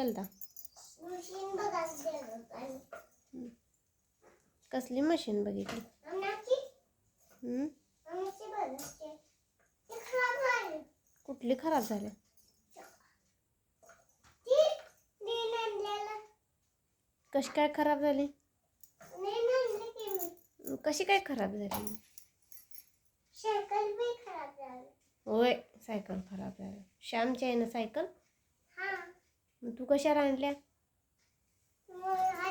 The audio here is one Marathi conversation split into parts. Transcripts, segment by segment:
केलता. कसली मशीन बघितली? झाली. कुठली खराब झाल्या आणलेलं. कशी काय खराब झाली? कशी काय खराब झाली? झाली. होय सायकल खराब झाली. श्यामची आहे ना सायकल? मग तू कशाला आणल्या?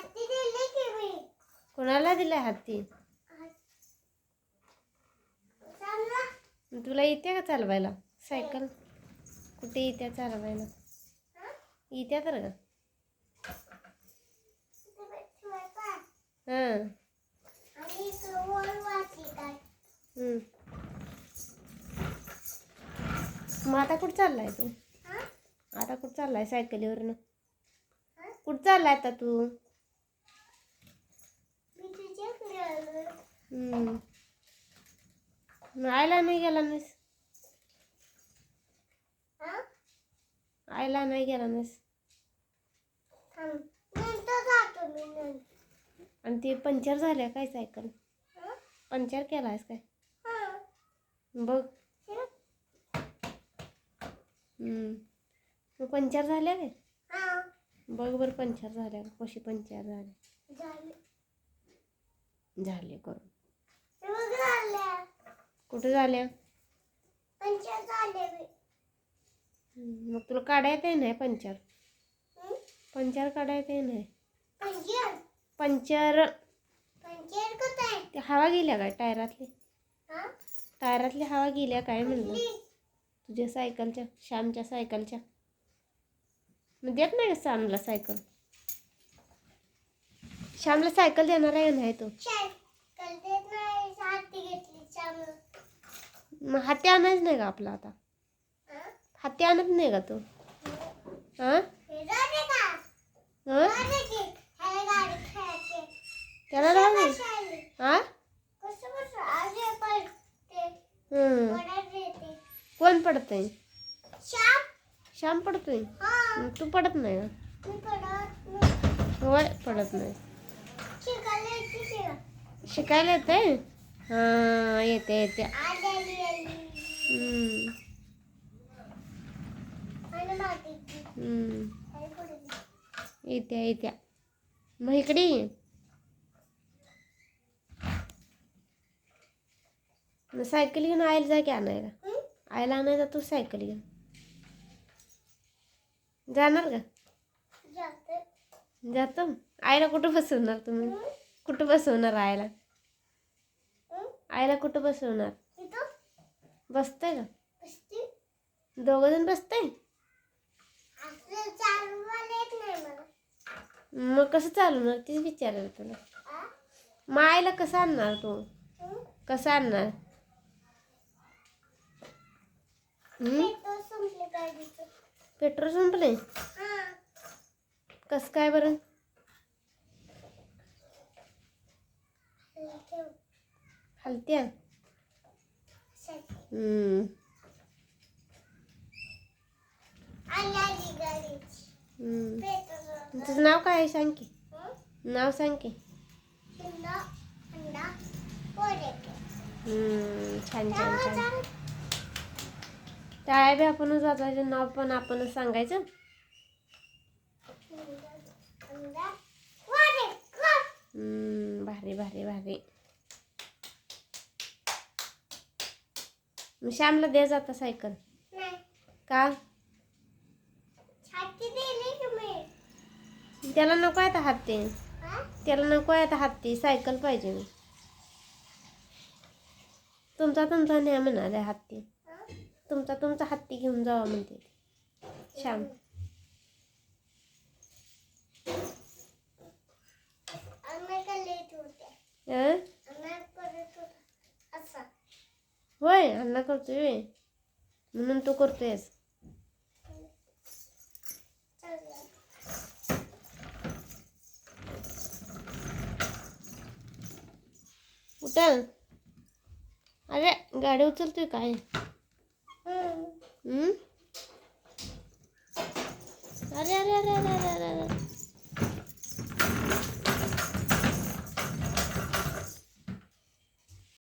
दिले कोणाला दिलाय हाती? चालला. मग तुला येते का चालवायला? सायकल? कुठे येत्या चालवायला? हा? येत्या तर का हां. मग आता कुठं चाललाय तू? हा आता कुठं चाललाय सायकलीवरनं? कुठं चाललाय आता तू? मग आयला नाही गेला नाहीस? आयला नाही गेला नाहीस? आणि ते पंक्चर झाल्या काय सायकल? पंक्चर केला केलायस काय? बघ. हम्म. मग पंक्चर झाल्या काय हा. बघ बरं पंक्चर झाल्या कशी पंक्चर झाल्या झाले. झाले करून कुठं झाल्या. मग तुला काढा येते नाही पंक्चर हं? पंक्चर काढा येते नाही? आहे? ते हवा गेल्या काय टायरातली? हा? टायरातली हवा गेल्या काय म्हणलं? तुझ्या सायकलच्या श्यामच्या सायकलच्या. मग देत नाही का श्यामला सायकल? श्यामला सायकल देणार आहे का नाही तो? मग हाती आणायच नाही का आपला आता? हाती आणत नाही का तो? हां त्याला राहू. हां कोण पडतंय? श्याम पडतोय? हा. मग तू पडत नाही का मी पडत नाही. होय पडत नाही. शिकायला येते की का? शिकायला येते हां येते येते. आज आली आली. हम्म. आणि मातीची हम्म. आणि पुढे येत्या येत्या. मग इकडे ये. मग सायकल घेऊन आईला जा की आणायला. हं? आईला आणायला तू सायकल घेऊन. जाणार का? जाते. जातो आईला कुठं बसवणार तुम्ही? कुठं बसवणार आईला? आईला कुठं बसवणार? बसतंय का? बसते. दोघं जण बसतंय? मग कसं चालवणार? तेच विचारायला तुला? मग आईला कसं आणणार तू? कसं आणणार? पेट्रोल संपले? कसं काय बरं. हलत्या? तुझं नाव काय आहे सांग की हं? नाव सांग की छान छान छान. टाळ्या बी आपणच वाजवायचं नाव पण आपणच सांगायचं. भारी भारी भारी. मग श्यामला दे जाता सायकल. का? त्याला नको आहे हत्ती. त्याला नको आहे हत्ती सायकल पाहिजे. मी तुमचा तुमचा नाही म्हणाले हत्ती. तुमचा तुमचा हत्ती घेऊन जावा म्हणते. श्याम. होय अण्णा करतोय. म्हणून तू करतोयस. उठल. अरे गाडी उचलतोय काय? 嗯。